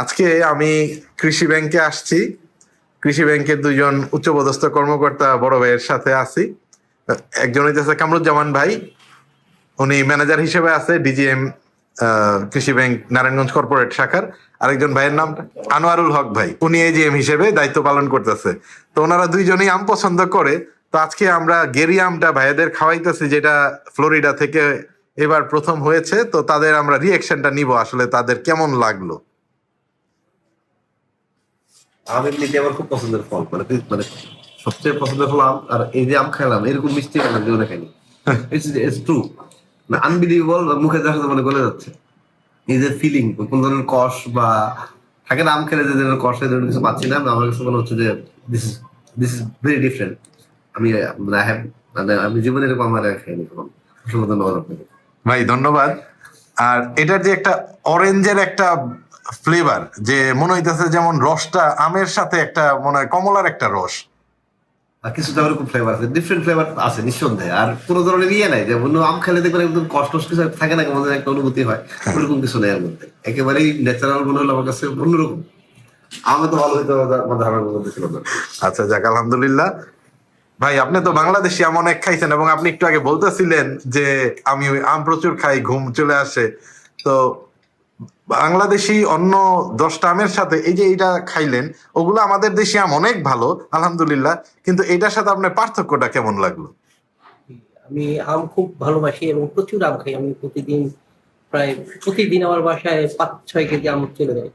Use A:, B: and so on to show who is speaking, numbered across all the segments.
A: আজকে আমি কৃষি ব্যাংকে আসছি। কৃষি ব্যাংকের দুইজন উচ্চপদস্থ কর্মকর্তা বড় ভাইয়ের সাথে আছি। একজন হইতেছে কামরুজ্জামান ভাই। উনি ম্যানেজার হিসেবে আছে ডিজিএম কৃষি ব্যাংক নারায়ণগঞ্জ কর্পোরেট শাখার। আরেকজন ভাইয়ের নাম আনোয়ারুল হক ভাই। উনি এজিএম হিসেবে দায়িত্ব পালন করতেছে। তো ওনারা দুইজনেই আম পছন্দ করে। তো আজকে আমরা গেরি আমটা ভাইয়াদের খাওয়াইতেছি, যেটা ফ্লোরিডা থেকে এবার প্রথম হয়েছে। তো তাদের আমরা রিয়েকশনটা নিব আসলে তাদের কেমন লাগল।
B: আম এমনিতে আমার খুব পছন্দের ফল মানে মানে সবচেয়ে পছন্দের ফল আম আর এই যে আম খাইলাম, এরকম মিষ্টি আমি জীবনে খাইনি। ইটস ট্রু না আনবিলিভেবল মুখে সাথে মানে গলে যাচ্ছে। এই যে ফিলিং কোন ধরনের কষ বা থাকে না, আম খেলে যে ধরনের কষ ধরনের কিছু পাচ্ছি না, আমার কাছে মনে হচ্ছে যে this is this is very different আমি মানে I have- মানে আমি জীবনে এরকম আমার খাইনি কখনো।
A: ভাই, ধন্যবাদ। আর এটার যে একটা অরেঞ্জের একটা ফ্লেভার যে মনে হইতেছে যেমন রসটা আমের সাথে একটা মনে হয় কমলার একটা রস।
B: আর কিছু তো খুব ফ্লেভার আছে ডিফারেন্ট ফ্লেভার আছে নিঃসন্দেহে। আর কোনো ধরনের ইয়ে নাই যে অন্য আম খেলে দেখবেন একদম কষ্ট কিছু থাকে না কেমন একটা অনুভূতি হয়। ওরকম কিছু নেই এর মধ্যে। একেবারেই ন্যাচারাল মনে হলো আমার কাছে অন্যরকম। আমি তো ভালো হইতো ধারণার মধ্যে ছিল না।
A: আচ্ছা যাক আলহামদুলিল্লাহ। ভাই আপনি তো বাংলাদেশি আম অনেক খাইছেন এবং আপনি একটু আগে বলতেছিলেন যে আমি আম প্রচুর খাই ঘুম চলে আসে। তো বাংলাদেশি অন্য দশটা আমের সাথে এই যে এটা খাইলেন ওগুলো আমাদের দেশি আম অনেক ভালো আলহামদুলিল্লাহ কিন্তু এটার সাথে আপনার পার্থক্যটা কেমন লাগল?
C: আমি আম খুব ভালোবাসি এবং প্রচুর আম খাই। আমি প্রতিদিন প্রায় প্রতিদিন আমার বাসায় পাঁচ ছয় কেজি আম চলে যায়।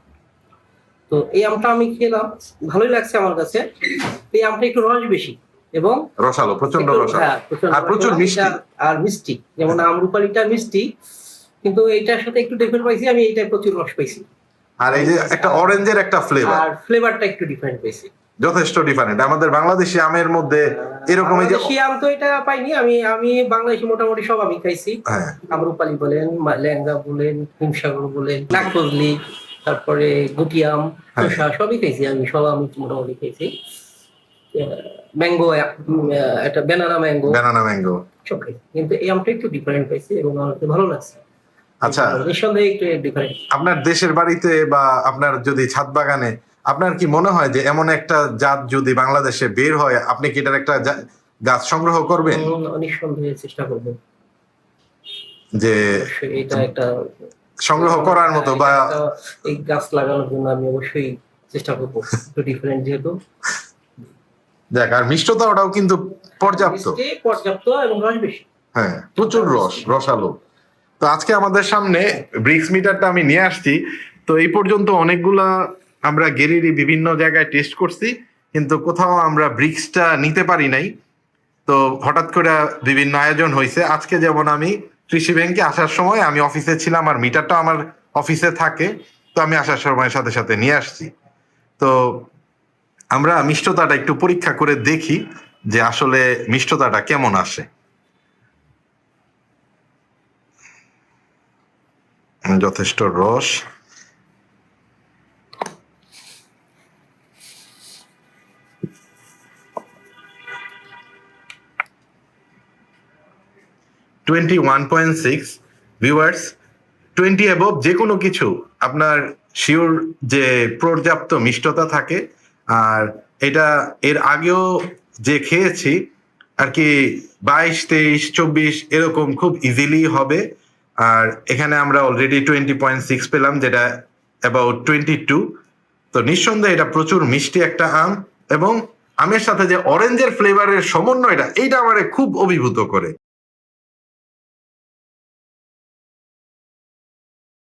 C: তো এই আমটা আমি খেলাম ভালোই লাগছে আমার কাছে। এই আমটা একটু রস বেশি এবং
A: রসালো
C: প্রচণ্ড
A: রসালো।
C: হ্যাঁ,
A: আর প্রচুর। মিষ্টি।
C: আর মিষ্টি যেমন আমরুপালিটা মিষ্টি কিন্তু এইটার সাথে একটু ডিফারেন্ট পাইছি আমি এইটা প্রচুর রস পাইছি।
A: আর এই যে একটা অরেঞ্জের একটা ফ্লেভার
C: আর ফ্লেভারটা একটু ডিফারেন্ট পাইছি।
A: যথেষ্ট ডিফারেন্ট আমাদের বাংলাদেশি আমের মধ্যে এরকম এই যে
C: আম তো এটা পাইনি আমি আমি বাংলাদেশি মোটামুটি সব আমি খাইছি।
A: হ্যাঁ।
C: আমরুপালি বলেন ল্যাংড়া বলেন হিমসাগর বলেন নাকফজলি তারপরে গুটি
A: আম
C: চোষা সবই খাইছি আমি সব আমি মোটামুটি খাইছি। ম্যাঙ্গো একটা বেনানা ম্যাঙ্গো
A: ব্যানানা ম্যাঙ্গো
C: কিন্তু এই আমটা একটু ডিফারেন্ট পাইছি এবং আমার ভালো লাগছে।
A: আচ্ছা।
C: নিঃসন্দেহে একটু ডিফারেন্ট
A: আপনার দেশের বাড়িতে বা আপনার যদি ছাদ বাগানে আপনার কি মনে হয় যে এমন একটা জাত যদি বাংলাদেশে বের হয় আপনি কি এটার একটা গাছ সংগ্রহ করবেন?
C: নিঃসন্দেহে চেষ্টা করব।
A: যে
C: এটা একটা
A: সংগ্রহ করার মতো বা
C: এই গাছ লাগানোর জন্য আমি অবশ্যই চেষ্টা করব। একটু ডিফারেন্ট যেহেতু।
A: দেখ আর মিষ্টতা ওটাও কিন্তু পর্যাপ্ত।
C: মিষ্টি, পর্যাপ্ত এবং রস বেশি।
A: হ্যাঁ প্রচুর রস রসালো। তো আজকে আমাদের সামনে ব্রিক্স মিটারটা আমি নিয়ে আসছি। তো এই পর্যন্ত অনেকগুলা আমরা গেরিরি বিভিন্ন জায়গায় টেস্ট করছি, কিন্তু কোথাও আমরা ব্রিক্সটা নিতে পারি নাই। তো হঠাৎ করে বিভিন্ন আয়োজন হয়েছে। আজকে যেমন আমি কৃষি ব্যাংকে আসার সময় আমি অফিসে ছিলাম আর মিটারটা আমার অফিসে থাকে, তো আমি আসার সময় সাথে সাথে নিয়ে আসছি। তো আমরা মিষ্টতাটা একটু পরীক্ষা করে দেখি যে আসলে মিষ্টতাটা কেমন আসে। যথেষ্ট রস। Twenty one point six viewers twenty above যে কোনো কিছু, আপনার শিওর যে পর্যাপ্ত মিষ্টতা থাকে। আর এটা এর আগেও যে খেয়েছি, আর কি বাইশ, তেইশ, চব্বিশ এরকম খুব ইজিলি হবে। আর এখানে আমরা অলরেডি টোয়েন্টি পয়েন্ট সিক্স পেলাম, যেটা অ্যাবাউট টোয়েন্টি টু তো নিঃসন্দেহে এটা প্রচুর মিষ্টি একটা আম, এবং আমের সাথে যে অরেঞ্জের ফ্লেভারের সমন্বয়টা, এইটা আমারে খুব অভিভূত করে।